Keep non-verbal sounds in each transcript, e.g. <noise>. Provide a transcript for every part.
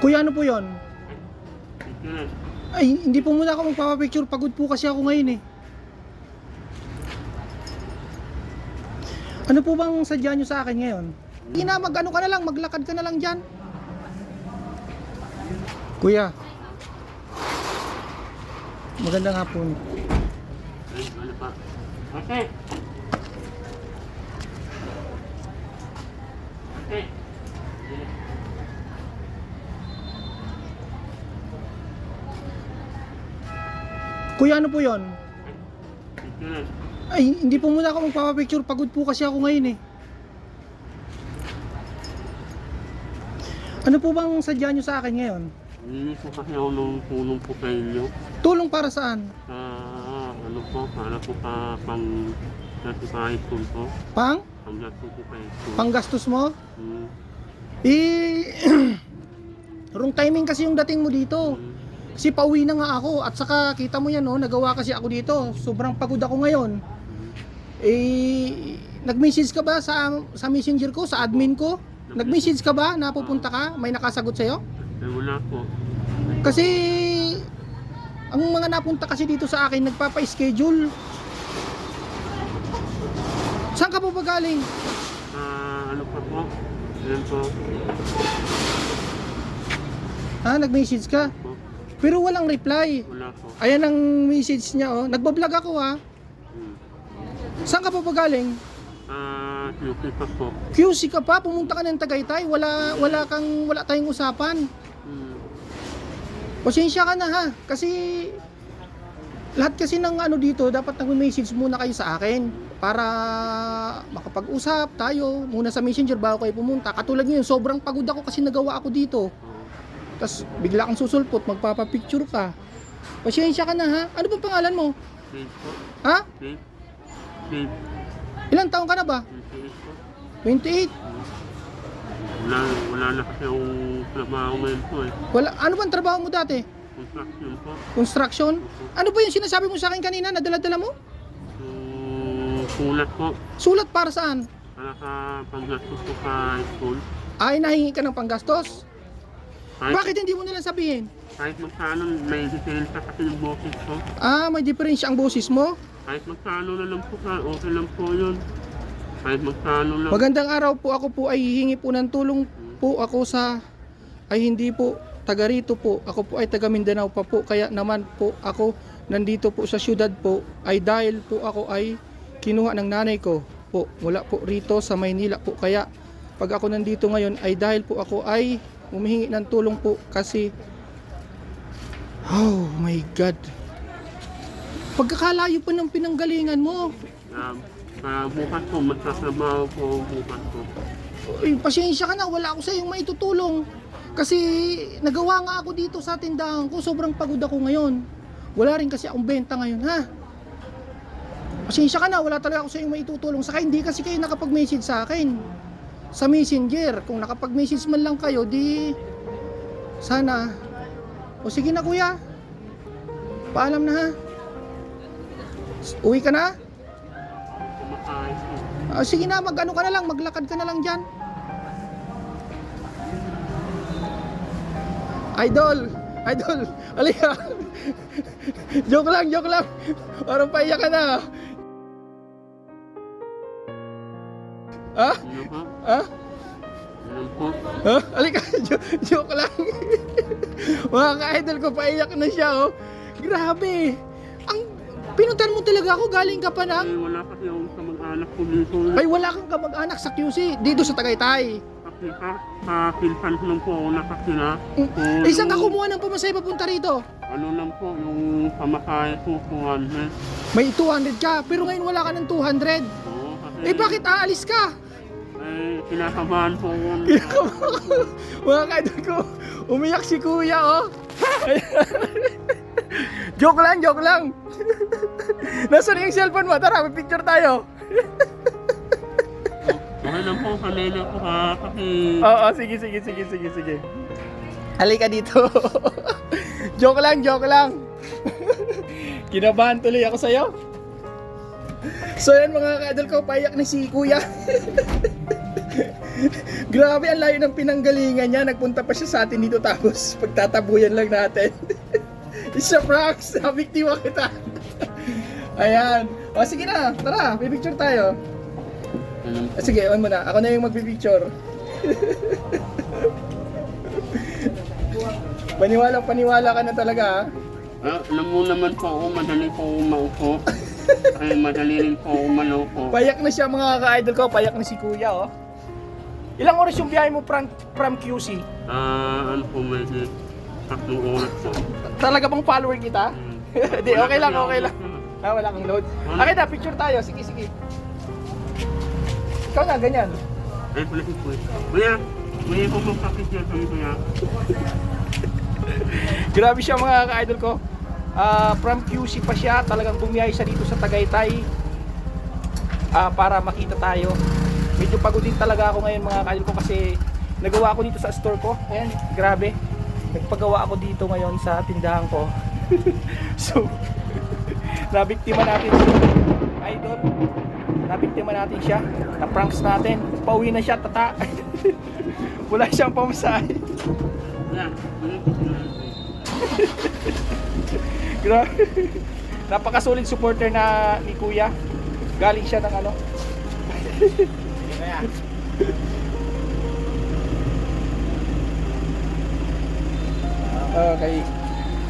Kuya, ano po yon? Picture. Ay, hindi po muna ako magpapapicture. Pagod po kasi ako ngayon eh. Ano po bang sadya nyo sa akin ngayon? Hindi na, mag ano ka na lang, maglakad ka na lang dyan. Kuya. Magandang hapon. Ay, ano pa? Ate! Ate! Kuya, ano po yon? Ay, hindi po muna ako magpapapicture. Pagod po kasi ako ngayon eh. Ano po bang sadya nyo sa akin ngayon? Hindi po kasi ako ng tulong po sa inyo. Tulong para saan? Sa ano po, para po pa pang certified school po. Pang? Pang certified school. Panggastos mo? Hmm. Eh, <clears throat> wrong timing kasi yung dating mo dito. Hmm. Kasi pauwi na nga ako at saka kita mo yan no, nagawa kasi ako dito. Sobrang pagod ako ngayon. Eh, nag-message ka ba sa sa messenger ko, sa admin ko? Nag-message ka ba na pupunta ka? May nakasagot sa'yo? Eh, wala po. Kasi ang mga napunta kasi dito sa akin nagpapa-schedule. Saan ka po ba galing? Ah, ano pa po? Yan po. Ha, nag-message ka? Po. Pero walang reply. Wala po. Ayan ang message niya oh. Nagbablog ako ha. Hmm. Saan ka pa pa galing? Ah, QC pa po. QC ka pa, pumunta ka ng Tagaytay, wala wala kang wala tayong usapan. Hmm. Pasensya ka na ha kasi lahat kasi ng ano dito dapat nag-message muna kayo sa akin para makapag-usap tayo muna sa messenger bago kayo pumunta. Katulad ngayon, sobrang pagod ako kasi nagawa ako dito. Tapos bigla kang susulpot, magpapapicture ka. Pasensya ka na ha. Ano ba pangalan mo? Dave po. Ha? Dave. Dave. Ilang taong ka na ba? 28. 28 po. Wala, wala na kasi akong trabaho ngayon po eh. Wala, ano bang trabaho mo dati? Construction po. Construction? Ano ba yung sinasabi mo sa akin kanina na dala-dala mo? So, kulat po. Sulat para saan? Para sa paggastos ko sa school. Ay, nahingi ka ng panggastos? Kahit, Bakit hindi mo nilang sabihin? kahit magkano may sa kasi yung boses ko. Ah, may diferensya ang boses mo? Kahit magkano na lang po ka, okay lang po yun. Kahit magkano lang. Magandang araw po, ako po ay hihingi po ng tulong po ako sa... Ay hindi po, taga rito po. Ako po ay taga Mindanao pa po. Kaya naman po ako nandito po sa syudad po ay dahil po ako ay kinuha ng nanay ko po. Mula po rito sa Maynila po. Kaya pag ako nandito ngayon ay dahil po ako ay humihingi ng tulong po kasi Oh my God. Pagkakalayo pa ng pinanggalingan mo. Um, uh, bukas po, magsasabaho po bukas po. Uy, pasensya ka na, wala ako sa iyong maitutulong. Kasi nagawa nga ako dito sa tindahan ko, sobrang pagod ako ngayon. Wala rin kasi akong benta ngayon, ha? Pasensya ka na, wala talaga ako sa iyong maitutulong. Saka hindi kasi kayo nakapag-message sa akin. Sa messenger, kung nakapag-message man lang kayo, di... Sana. O sige na kuya. Paalam na ha. Uwi ka na? Po. Ah, sige na, mag-ano ka na lang, maglakad ka na lang dyan. Idol! Idol! <laughs> Alika! joke lang, joke lang! Parang paiyak ka na. Ha? Ano po? Ha? Ha? Alika, <laughs> jo- joke lang. Mga ka-idol ko, paiyak na siya, oh. Grabe! Ang pinuntan mo talaga ako, galing ka pa ng... Eh, wala kasi akong kamag-anak ko dito. Ay, wala kang kamag-anak sa QC, dito sa Tagaytay. Kasi sa, sa Philippines lang po ako nakasila. Mm. So, Eh, saan ka kumuha ng pamasahe papunta rito? Ano lang po, yung pamakain po, 200. May 200 ka, pero ngayon wala ka ng 200. Oo, kasi... Eh, bakit aalis ka? Eh, kinakabahan po ako. Mga kaidol ko, umiyak si kuya, oh. <laughs> joke lang, joke lang. <laughs> Nasaan yung cellphone mo? Tara, may picture tayo. <laughs> Okay lang po, kanina po ha, kasi... Oo, sige, sige, sige, sige, sige. Halika dito. joke lang, joke lang. Kinabahan tuloy ako sa'yo. So yan mga ka-idol ko, payak na si kuya. <laughs> Grabe, ang layo ng pinanggalingan niya. Nagpunta pa siya sa atin dito tapos pagtatabuyan lang natin. <laughs> Isa Prax, biktima kita. <laughs> Ayan. O sige na, tara, pipicture tayo. Ah, Sige, on mo na. Ako na yung magpipicture. Paniwala, paniwala ka na talaga ha. Ah, alam mo naman po ako, madali po ako maupo. Ay, madali rin po ako maloko. Payak na siya mga ka-idol ko. Payak na si kuya oh. Ilang oras yung biyahe mo from, from QC? Ah, ano po, may tatlong oras po. Talaga bang follower kita? Hmm. <laughs> Hindi, Wala okay lang, okay ako. lang. Ah, wala kang load. Okay na, picture tayo. Sige, sige. Ikaw na, ganyan. Ay, pala si Kuya. May po po pakicture kami kuya. <laughs> Grabe siya mga ka-idol ko. Ah, from QC pa siya, talagang bumiyahe siya dito sa Tagaytay ah, para makita tayo. Medyo pagod din talaga ako ngayon mga ka-idol ko kasi nagawa ako dito sa store ko. Ayan, grabe. Nagpagawa ako dito ngayon sa tindahan ko. <laughs> so, <laughs> nabiktima natin si idol. Nabiktima natin siya. Na-pranks natin. Pauwi na siya, tata. <laughs> Wala siyang pamasahe. Grabe. Napakasulit supporter na ni Kuya. Galing siya ng ano. Okay.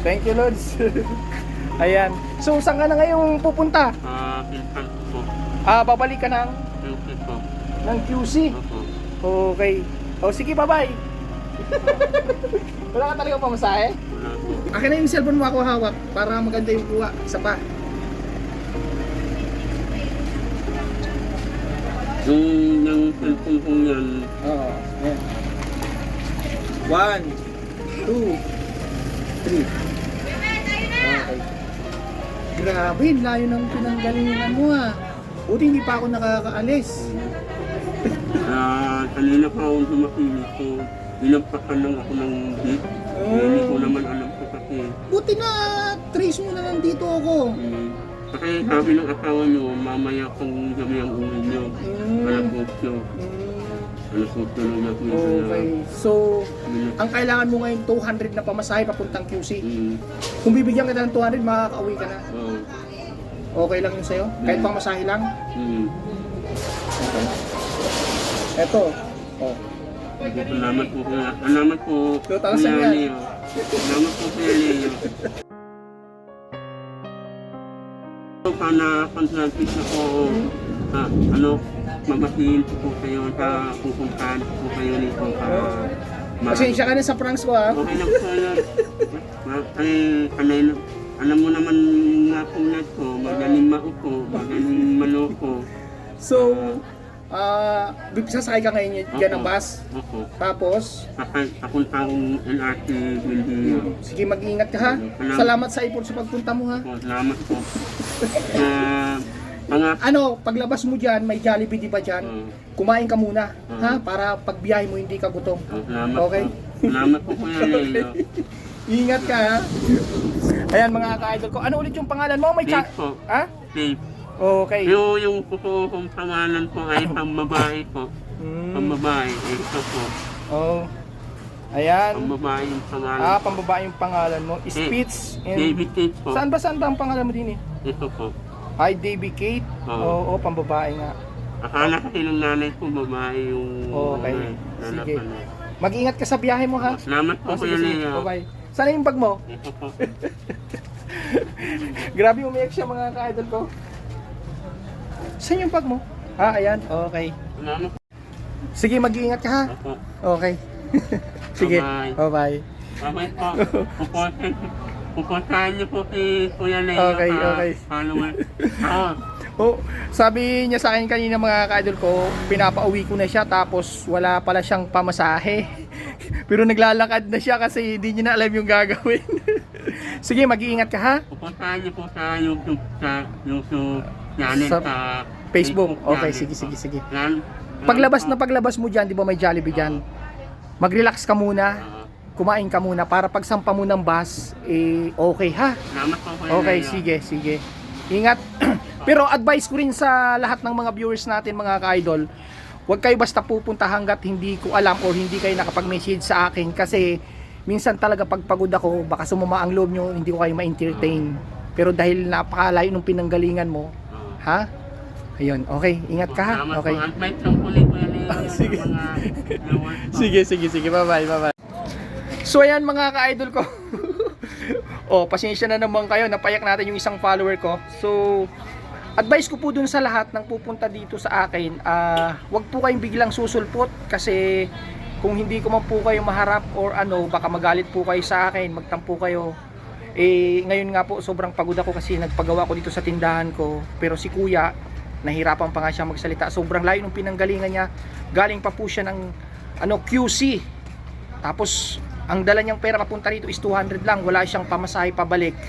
Thank you, Lods. <laughs> Ayan. So, saan ka na ngayong pupunta? Ah, pinsan po. Ah, babalik ka ng, Pinsan po. ng QC. Opo. Okay. O, sige, bye-bye. <laughs> Wala ka talaga pamasahe? Wala po. Akin na yung cellphone mo ako hawak para maganda yung kuha. Isa pa. Yung, yung cellphone ko yan, Oo. Ayan. One, two, three. Okay. Grabe, layo ng pinanggalingan mo ah. Buti hindi pa ako nakakaalis. ah, kanina pa ako dumakilig ko. Inampakan lang ako ng beat. Oh. Hindi ko naman alam ko kasi. Buti na trace mo na nandito ako. Hmm. Kasi sabi ng asawa nyo, mamaya kung gabi ang uwi nyo. Mm. Alas 8. Mm, Alas 8 na natin Okay. So, ang kailangan mo ngayon 200 na pamasahe papuntang QC. Hmm. Kung bibigyan kita ng 200, makakauwi ka na. Oo. Okay lang yun sa'yo? Kahit Mm. pamasahe lang? Hmm. Okay. Eto. Oh. Salamat po kuya. Salamat po. Kuya yan. Leo. Salamat po kuya Leo. Sana contracted na po ah, ano, mamasin po kayo sa pupuntahan po kayo nito para ma- Pasensya ka na sa pranks ko ha. Okay lang po yan. Ma- Ay, kanay na, alam mo naman nga po na to, magaling maupo, magaling maloko. So, ah, uh, sasakay ka ngayon dyan ng bus. Opo. Tapos, Sakay, papuntang LRT building. sige mag-ingat ka ha. Salamat sa ipon sa pagpunta mo ha. Po, salamat po. Uh, mga Ano, paglabas mo dyan, may Jollibee di ba dyan? uh, Kumain ka muna, Mm. ha? Para pagbiyahe mo hindi ka gutom. salamat Okay. po. Salamat po Kuya Leo. <laughs> Ingat ka ha. Ayan mga ka-idol ko. Ano ulit yung pangalan mo? May Dave po. Ha? Dave. Okay. Yung, yung totoo kong pangalan po ay pambabae po. Mm. Pambabae. Ito po. Oh. Ayan. Pambabae yung pangalan. Ah, pambabae yung pangalan mo. Spitz. and- David Tate po. Saan ba saan ba ang pangalan mo din eh? Ito po. Hi, Davy Kate. Oo, Oo. pambabae nga. Akala kasi ng nanay ko babae yung Okay. ano, anak Sige. ko na. Mag-ingat ka sa biyahe mo ha. Salamat po Oh, sige, Kuya sige. Leo. Bye-bye. Sana yung bag mo? <laughs> Grabe umiyak siya mga ka-idol ko. Saan yung bag mo? Ah, ayan. Okay. Salamat Sige, mag-iingat ka ha. po. Okay. <laughs> Sige. Bye-bye. Bye-bye. Bye po. <laughs> Pupuntahan, pupuntahan niyo po si Kuya Leo. Okay, sa okay. Follower. <laughs> Ah, Oh, sabi niya sa akin kanina mga ka-idol ko, pinapauwi ko na siya tapos wala pala siyang pamasahe. <laughs> Pero naglalakad na siya kasi hindi niya na alam yung gagawin. <laughs> Sige, mag-iingat ka ha. pupuntahan niyo po sa YouTube, sa YouTube channel, Sa sa, Facebook. Okay, channel sige, sige, sige. Paglabas na paglabas mo dyan, di ba may Jollibee dyan? Mag-relax ka muna, Ah, kumain ka muna para pag sampa mo ng bus, eh okay ha. Salamat po Kuya Okay, Leo. sige, sige. Ingat. <clears throat> Pero advice ko rin sa lahat ng mga viewers natin, mga ka-idol, Huwag kayo basta pupunta hanggat hindi ko alam or hindi kayo nakapag-message sa akin kasi minsan talaga pag pagod ako, baka sumama ang loob nyo, hindi ko kayo ma-entertain. Pero dahil napakalayo ng pinanggalingan mo, ha? Ayun, okay, ingat ka ha? Salamat Okay. po. At may tungkulin ko yan sige. Sige, sige, sige. Bye-bye, bye-bye. So ayan mga ka-idol ko. <laughs> oh, pasensya na naman kayo. Napayak natin yung isang follower ko. So, advice ko po dun sa lahat ng pupunta dito sa akin, ah, wag po kayong biglang susulpot kasi kung hindi ko man po kayo maharap or ano, baka magalit po kayo sa akin, magtampo kayo. Eh, ngayon nga po, sobrang pagod ako kasi nagpagawa ko dito sa tindahan ko. Pero si kuya, nahirapan pa nga siya magsalita. Sobrang layo ng pinanggalingan niya. Galing pa po siya ng ano, QC. Tapos, ang dala niyang pera papunta rito is 200 lang. Wala siyang pamasahe pabalik.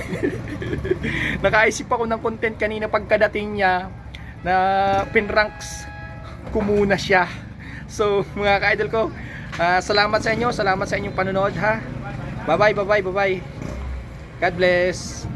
<laughs> Nakaisip ako ng content kanina pagkadating niya na pinranks ko muna siya. So, mga ka-idol ko, ah, salamat sa inyo. Salamat sa inyong panonood ha. Bye-bye, bye-bye, bye-bye. God bless.